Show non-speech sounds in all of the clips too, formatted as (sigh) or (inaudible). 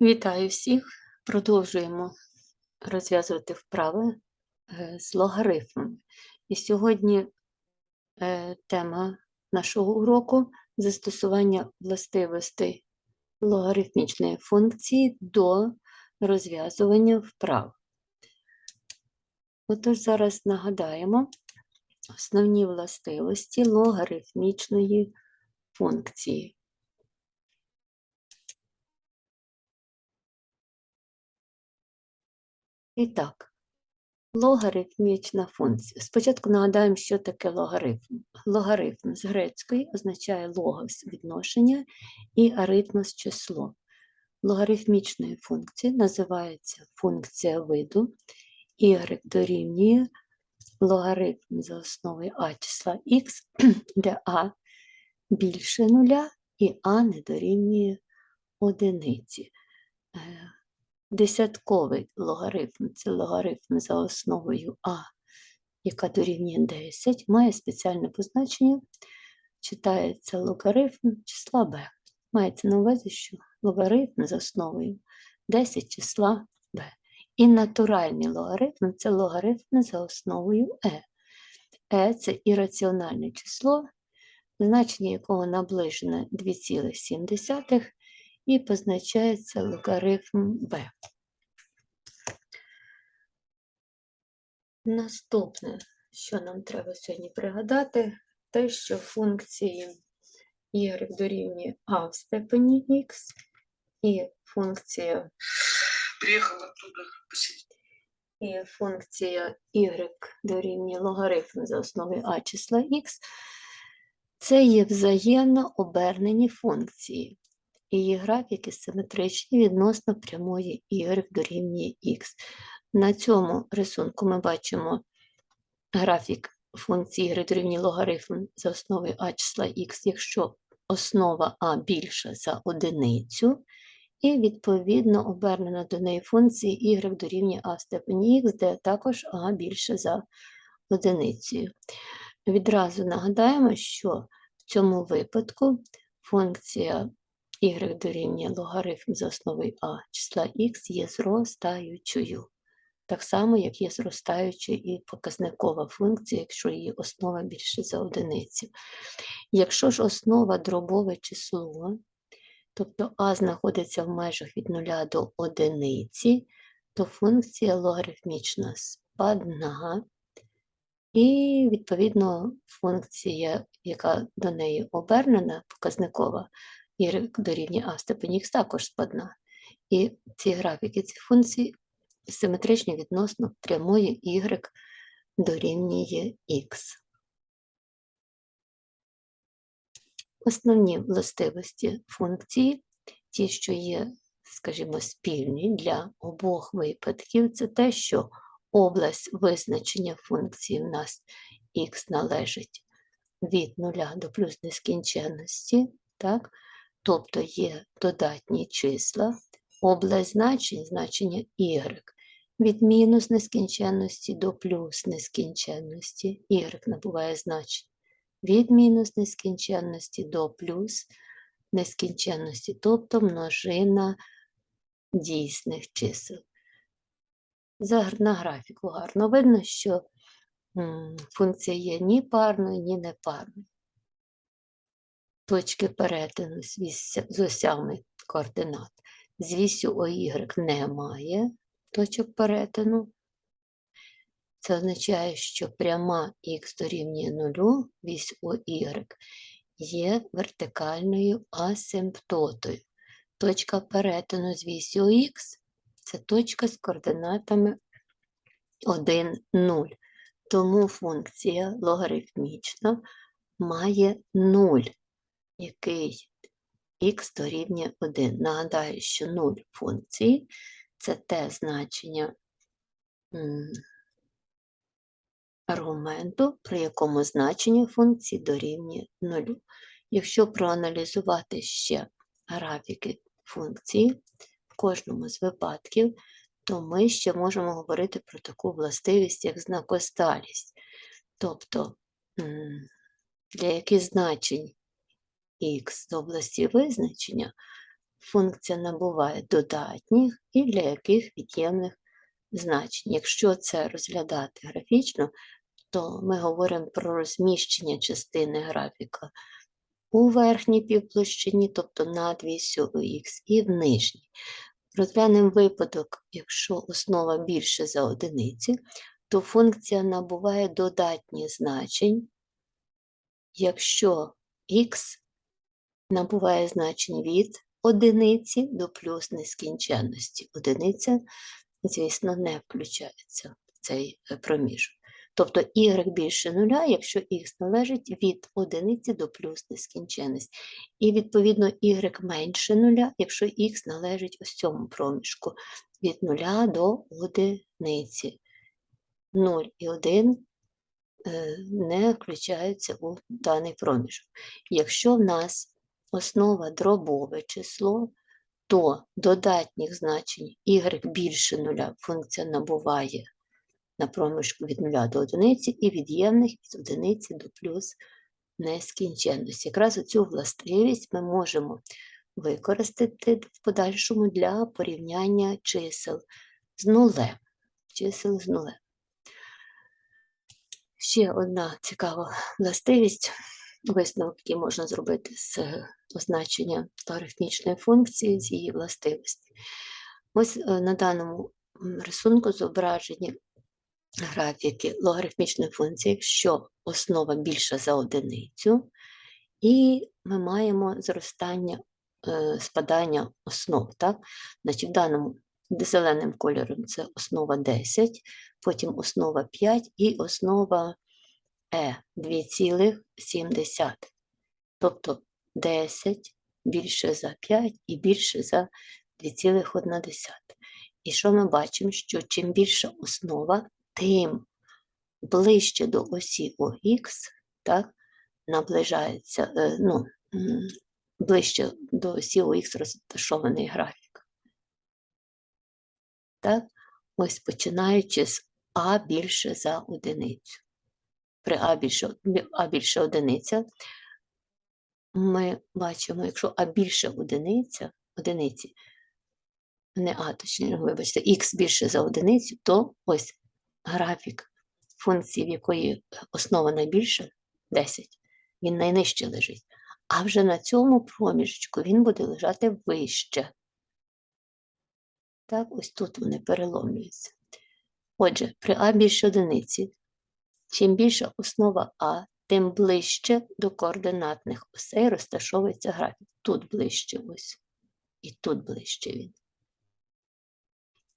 Вітаю всіх! Продовжуємо розв'язувати вправи е, з логарифмами. І сьогодні е, тема нашого уроку застосування властивостей логарифмічної функції до розв'язування вправ. Отож, зараз нагадаємо основні властивості логарифмічної функції. І так, логарифмічна функція. Спочатку нагадаємо, що таке логарифм. Логарифм з грецької означає логос відношення і аритмос число. Логарифмічною функцією називається функція виду y дорівнює логарифм за основою а числа х, (clears throat) де а більше нуля і а не дорівнює одиниці. Е, Десятковий логарифм це логарифм за основою А, яка дорівнює 10, має спеціальне позначення, читається логарифм числа b. Мається на увазі, що логарифм за основою 10 числа b. І натуральний логарифм це логарифм за основою e. e – це ірраціональне число, значення якого наближене 2,7 і позначається логарифм b. Наступне, що нам треба сьогодні пригадати, те, що функції y дорівнює а в степені х і функція і функція y дорівнює логарифм за основою а числа х, це є взаємно обернені функції. Її графіки симетричні відносно прямої y дорівнює х. На цьому рисунку ми бачимо графік функції y дорівнює логарифм за основою а числа х, якщо основа а більша за одиницю, і відповідно обернена до неї функції y дорівнює а в степені х, де також а більше за одиницею. Відразу нагадаємо, що в цьому випадку функція y дорівнює логарифм за основою а числа х є зростаючою. Так само, як є зростаючою і показникова функція, якщо її основа більше за одиницю. Якщо ж основа дробове число, тобто а знаходиться в межах від 0 до одиниці, то функція логарифмічна спадна, і, відповідно, функція, яка до неї обернена, показникова, y дорівнює а в степені х також спадна. І ці графіки, ці функції симетричні відносно прямої y дорівнює х. Основні властивості функції, ті, що є, скажімо, спільні для обох випадків, це те, що область визначення функції в нас х належить від 0 до плюс нескінченності, так? Тобто є додатні числа, область значення y від мінус нескінченності до плюс нескінченності, y набуває значення від мінус нескінченності до плюс нескінченності, тобто множина дійсних чисел. На графіку гарно видно, що функція є ні парною, ні непарною. Точки перетину з, осями координат. З вісю OY немає точок перетину. Це означає, що пряма х дорівнює 0, вісь OY є вертикальною асимптотою. Точка перетину з вісю х це точка з координатами 1, 0. Тому функція логарифмічна має 0, який х дорівнює 1. Нагадаю, що 0 функції це те значення аргументу, при якому значення функції дорівнює 0. Якщо проаналізувати ще графіки функції в кожному з випадків, то ми ще можемо говорити про таку властивість, як знакосталість. Тобто для яких значень х з області визначення функція набуває додатніх і для яких від'ємних значень. Якщо це розглядати графічно, то ми говоримо про розміщення частини графіка у верхній півплощині, тобто над вісю х, і в нижній. Розглянемо випадок, якщо основа більше за одиниці, то функція набуває додатні значень, якщо х набуває значень від одиниці до плюс нескінченності. Одиниця, звісно, не включається в цей е, проміжок. Тобто y більше нуля, якщо х належить від одиниці до плюс нескінченності. І відповідно y менше нуля, якщо х належить ось цьому проміжку від нуля до одиниці. 0 і 1 е, не включаються у даний проміжок. Якщо в нас основа дробове число, то додатніх значень y більше нуля функція набуває на проміжку від 0 до 1 і від'ємних від 1 до плюс нескінченності. Якраз цю властивість ми можемо використати в подальшому для порівняння чисел з нулем. Чисел з нулем. Ще одна цікава властивість, висновок, який можна зробити з означення логарифмічної функції, з її властивості. Ось е, на даному рисунку зображені графіки логарифмічної функції, якщо основа більша за одиницю, і ми маємо зростання, е, спадання основ. Так? Значить, в даному зеленим кольором це основа 10, потім основа 5 і основа Е 2,7. Тобто 10 більше за 5 і більше за 2,1. І що ми бачимо? Що чим більша основа, тим ближче до осі ОХ, так, наближається, е, ну, ближче до осі ОХ розташований графік. Так? Ось починаючи з А більше за одиницю. При А більше, А більше одиниця ми бачимо, якщо А більше одиниця, одиниці, не А, точніше, вибачте, Х більше за одиницю, то ось графік функції, в якої основа найбільша 10, він найнижче лежить. А вже на цьому проміжечку він буде лежати вище. Так, ось тут вони переломлюються. Отже, при А більше одиниці, чим більша основа А, тим ближче до координатних осей розташовується графік. Тут ближче ось, і тут ближче він.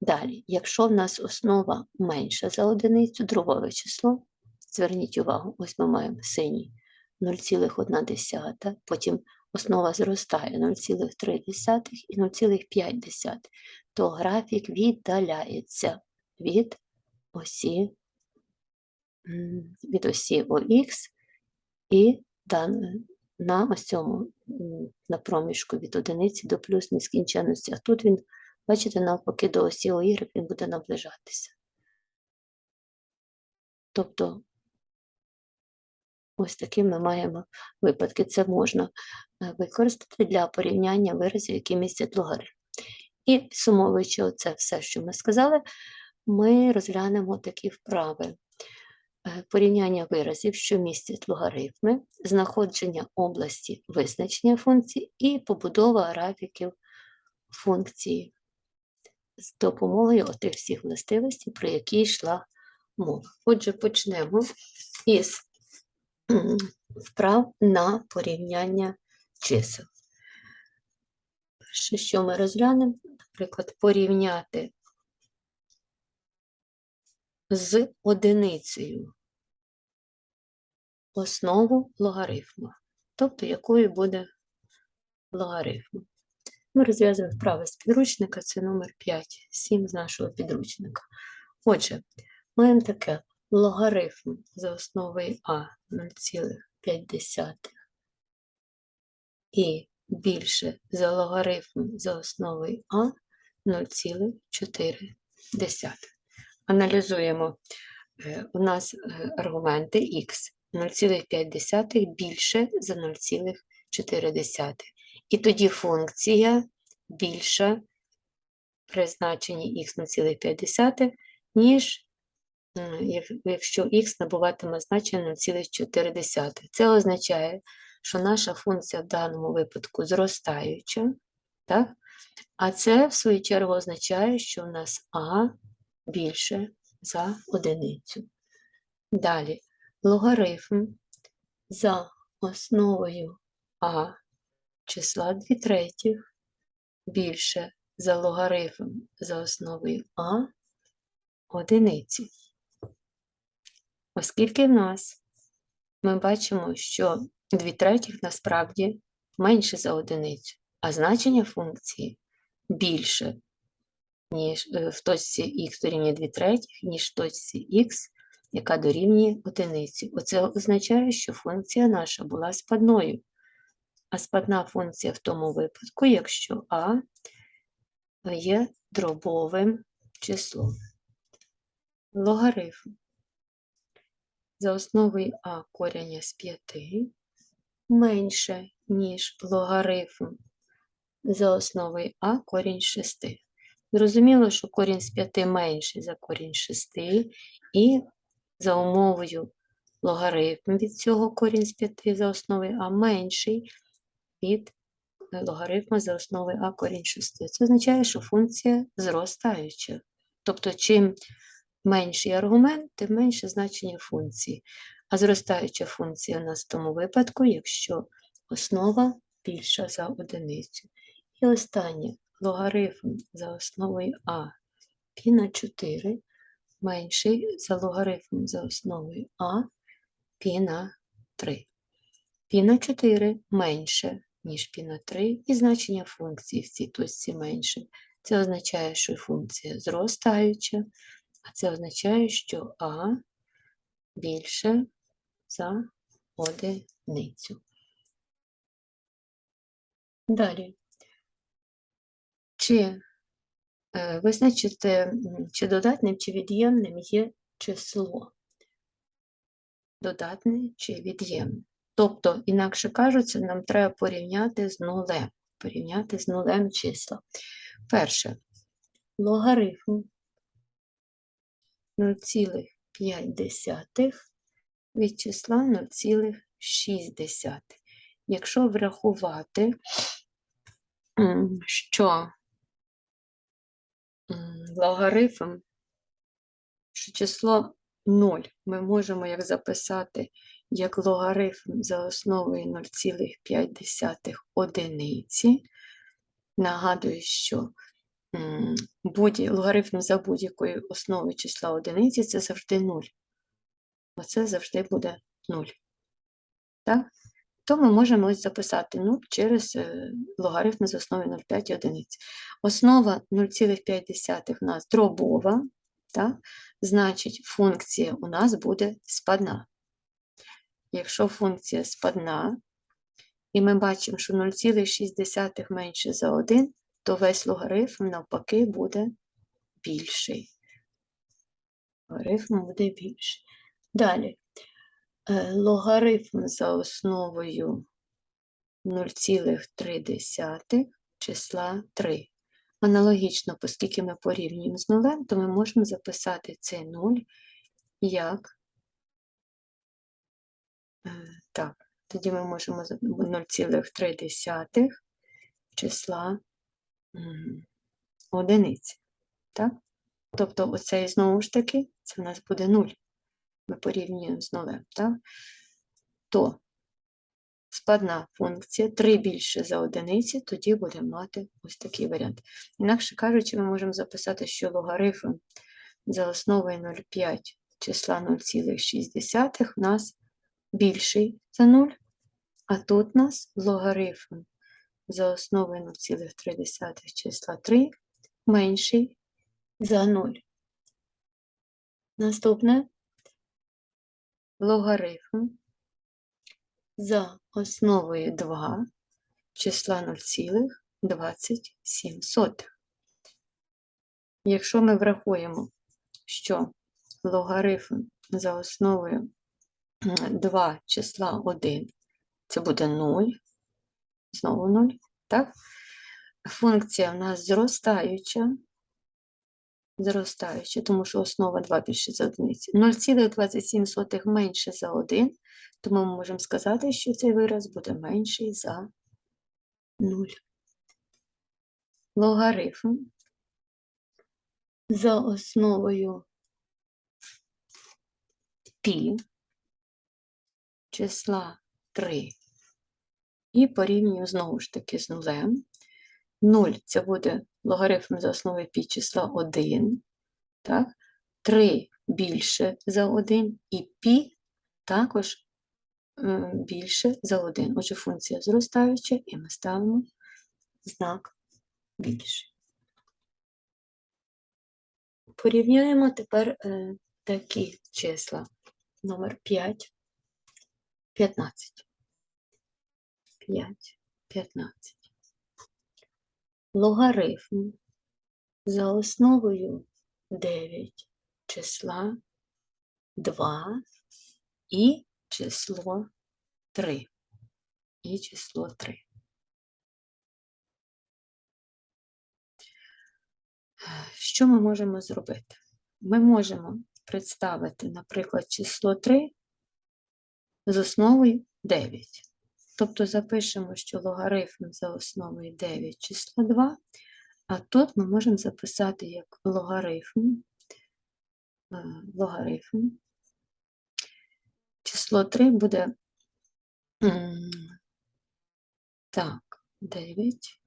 Далі, якщо в нас основа менша за одиницю, дробове число, зверніть увагу, ось ми маємо синій 0,1, потім основа зростає 0,3 і 0,5, то графік віддаляється від осі, від осі ОХ і на ось цьому на проміжку від одиниці до плюс нескінченності. А тут він Бачите, навпаки, до осі Y він буде наближатися. Тобто, ось такі ми маємо випадки. Це можна е, використати для порівняння виразів, які містять логарифм. І підсумовуючи оце все, що ми сказали, ми розглянемо такі вправи. Порівняння виразів, що містять логарифми, знаходження області визначення функцій і побудова графіків функції з допомогою отих всіх властивостей, про які йшла мова. Отже, почнемо із вправ на порівняння чисел. Перше, що ми розглянемо, наприклад, порівняти з одиницею основу логарифму, тобто якою буде логарифм. Ми розв'язуємо вправи з підручника, це номер 5, 7 з нашого підручника. Отже, маємо таке логарифм за основою А 0,5 і більше за логарифм за основою А 0,4. Аналізуємо. Е, У нас е, аргументи х 0,5 більше за 0,4. І тоді функція більше при значенні х 0,5, ніж якщо х набуватиме значення 0,4. Це означає, що наша функція в даному випадку зростаюча, так? а це, в свою чергу, означає, що в нас а більше за одиницю. Далі логарифм за основою а числа 2 третіх більше за логарифм за основою а одиниці. Оскільки в нас ми бачимо, що 2 третіх насправді менше за одиницю, а значення функції більше, ніж е, в точці х дорівнює 2 третіх, ніж в точці х, яка дорівнює одиниці. Оце означає, що функція наша була спадною. А спадна функція в тому випадку, якщо а є дробовим числом. Логарифм за основою а корення з 5 менше, ніж логарифм за основою а корінь з 6. Зрозуміло, що корінь з 5 менший за корінь з 6, і за умовою логарифм від цього корінь з 5 за основою а менший від е, логарифму за основою а корінь 6. Це означає, що функція зростаюча. Тобто, чим менший аргумент, тим менше значення функції. А зростаюча функція у нас в тому випадку, якщо основа більша за одиницю. І останнє логарифм за основою а пі на 4 менший за логарифм за основою а пі на 3. Пі на 4 менше, ніж пі на 3, і значення функції в цій точці менше. Це означає, що функція зростаюча, а це означає, що а більше за одиницю. Далі. Чи визначити, чи додатним, чи від'ємним є число? Додатне чи від'ємне? Тобто, інакше кажучи, нам треба порівняти з нулем. Порівняти з нулем числа. Перше, логарифм 0,5 від числа 0,6. Якщо врахувати, що логарифм, що число 0 ми можемо як записати як логарифм за основою 0,5 одиниці. Нагадую, що будь- логарифм за будь-якою основою числа одиниці це завжди 0. Оце завжди буде 0. Так? То ми можемо ось записати 0 через е, логарифм з основою 0,5 одиниць. Основа 0,5 в нас дробова, так? значить функція у нас буде спадна. Якщо функція спадна, і ми бачимо, що 0,6 менше за 1, то весь логарифм навпаки буде більший. Логарифм буде більший. Далі. Е, Логарифм за основою 0,3 числа 3. Аналогічно, оскільки ми порівнюємо з нулем, то ми можемо записати цей 0 як Е, Так, тоді ми можемо 0,3 числа м, одиниці. Так? Тобто оцей знову ж таки, це в нас буде 0. Ми порівнюємо з нулем. Так? То спадна функція 3 більше за одиниці, тоді будемо мати ось такий варіант. Інакше кажучи, ми можемо записати, що логарифм за основою 0,5 числа 0,6 в нас більший за 0, а тут у нас логарифм за основою 0,3 числа 3 менший за 0. Наступне логарифм за основою 2 числа 0,27. Якщо ми врахуємо, що логарифм за основою 2 числа 1, це буде 0, знову 0, так? функція в нас зростаюча, зростаюча, тому що основа 2 більше за одиниці. 0,27 менше за 1, тому ми можемо сказати, що цей вираз буде менший за 0. Логарифм за основою пі числа 3 і порівнюю знову ж таки з нулем. 0 це буде логарифм за основою пі числа 1, так? 3 більше за 1 і пі також більше за 1. Отже, функція зростаюча, і ми ставимо знак більше. Порівняємо тепер е, такі числа. Номер 5, 15. 5, 15. Логарифм за основою 9 числа 2 і число 3. І число 3. Що ми можемо зробити? Ми можемо представити, наприклад, число 3 з основою 9. Тобто запишемо, що логарифм за основою 9 числа 2, а тут ми можемо записати як логарифм, е, логарифм. Число 3 буде так, 9.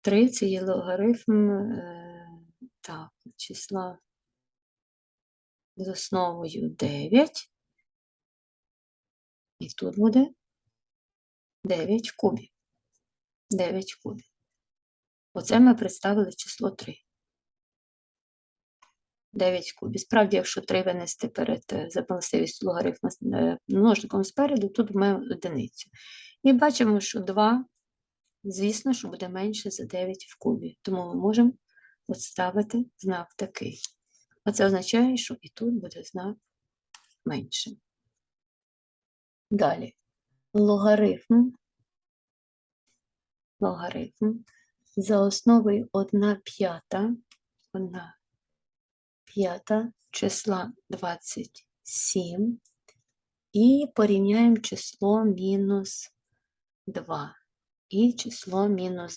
3 це є логарифм е, так, числа з основою 9. І тут буде 9 в кубі. 9 в. Оце ми представили число 3. 9 в кубі. Справді, якщо 3 винести перед е, за властивістю логарифма е, множником спереду, тут маємо одиницю. І бачимо, що 2, звісно, що буде менше за 9 в кубі. Тому ми можемо поставити знак такий. А це означає, що і тут буде знак менше. Далі. Логарифм. Логарифм за основою 1 п'ята, 1 п'ята числа 27 і порівняємо число мінус 2 і число мінус